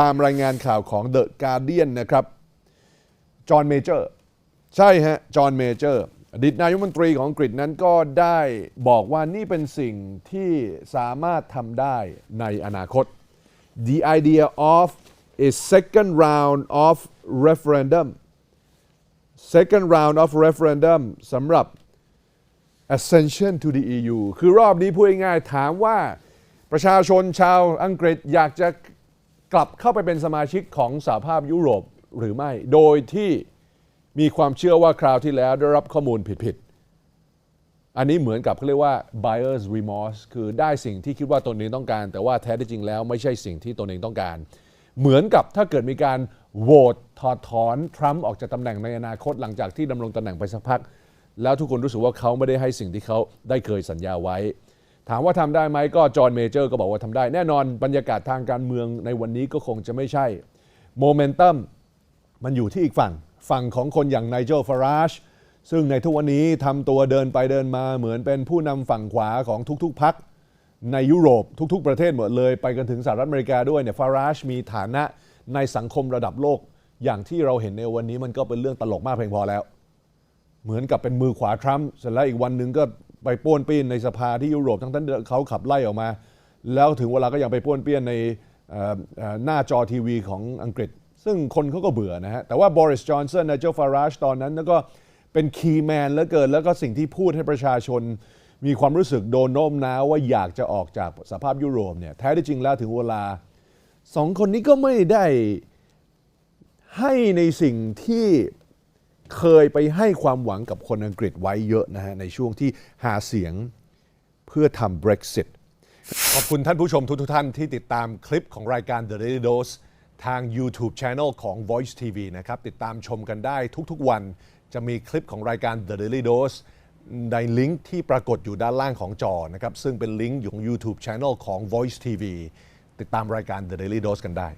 ตามรายงานข่าวของ The Guardian นะครับ จอห์นเมเจอร์ ใช่ฮะ จอห์นเมเจอร์อดีตนายกรัฐมนตรีของอังกฤษนั้นก็ได้บอกว่านี่เป็นสิ่งที่สามารถทำได้ในอนาคต The idea of a second round of referendum second round of referendum สำหรับ ascension to the EU คือรอบนี้พูดง่ายๆถามว่าประชาชนชาวอังกฤษอยากจะ กลับเข้าไปเป็นสมาชิกของสหภาพยุโรปหรือไม่ โดยที่มีความเชื่อว่าคราวที่แล้วได้รับข้อมูลผิดๆ อันนี้เหมือนกับเขาเรียกว่า buyer's remorse คือได้สิ่งที่คิดว่าตนเองต้องการ แต่ว่าแท้ที่จริงแล้วไม่ใช่สิ่งที่ตนเองต้องการ เหมือนกับถ้าเกิดมีการโหวตถอดถอนทรัมป์ออกจากตำแหน่งในอนาคตหลังจากที่ดำรงตำแหน่งไปสักพัก แล้วทุกคนรู้สึกว่าเขาไม่ได้ให้สิ่งที่เขาได้เคยสัญญาไว้ ถามว่าทำได้ไหมก็จอห์นเมเจอร์ก็บอกว่าทำได้ แน่นอนบรรยากาศทางการเมืองในวันนี้ก็คงจะไม่ใช่โมเมนตัมมันอยู่ที่อีกฝั่ง ฝั่งของคนอย่างไนเจลฟาราชซึ่งในทุกวันนี้ทำตัวเดินไปเดินมาเหมือนเป็นผู้นำฝั่งขวาของทุกๆพรรคในยุโรปทุกๆประเทศหมดเลยไปกันถึงสหรัฐอเมริกาด้วยเนี่ยฟาราชมีฐานะในสังคมระดับโลก อย่างที่เราเห็นในวันนี้มันก็เป็นเรื่องตลกมากเพียงพอแล้ว เหมือนกับเป็นมือขวาทรัมป์เสร็จแล้วอีกวันหนึ่งก็ ไปป้วนปี้นในสภาที่ยุโรปทั้งที่เขาขับไล่ออกมา แล้วถึงเวลาก็ยังไปป้วนเปี้ยนในหน้าจอทีวีของอังกฤษ ซึ่งคนเขาก็เบื่อนะฮะ แต่ว่าบริสจอนสันนะเจ้าฟาราชตอนนั้นแล้วก็เป็นคีย์แมนเหลือเกิน แล้วก็สิ่งที่พูดให้ประชาชนมีความรู้สึกโดนโน้มน้าวว่าอยากจะออกจากสภาพยุโรปเนี่ยแท้ที่จริงแล้วถึงเวลาสองคนนี้ก็ไม่ได้ให้ในสิ่งที่ เคยไปให้ความหวังกับคนอังกฤษไว้เยอะนะฮะในช่วงที่หาเสียงเพื่อทำ Brexit ขอบคุณท่านผู้ชมทุกทท่านที่ติดตามคลิปของรายการ The Daily Dose ทาง YouTube Channel ของ Voice TV นะครับ ติดตามชมกันได้ทุกๆวัน จะมีคลิปของรายการ The Daily Dose ในลิงก์ที่ปรากฏอยู่ด้านล่างของจอนะครับ ซึ่งเป็นลิงก์อยู่ของ YouTube Channel ของ Voice TV ติดตามรายการ The Daily Dose กันได้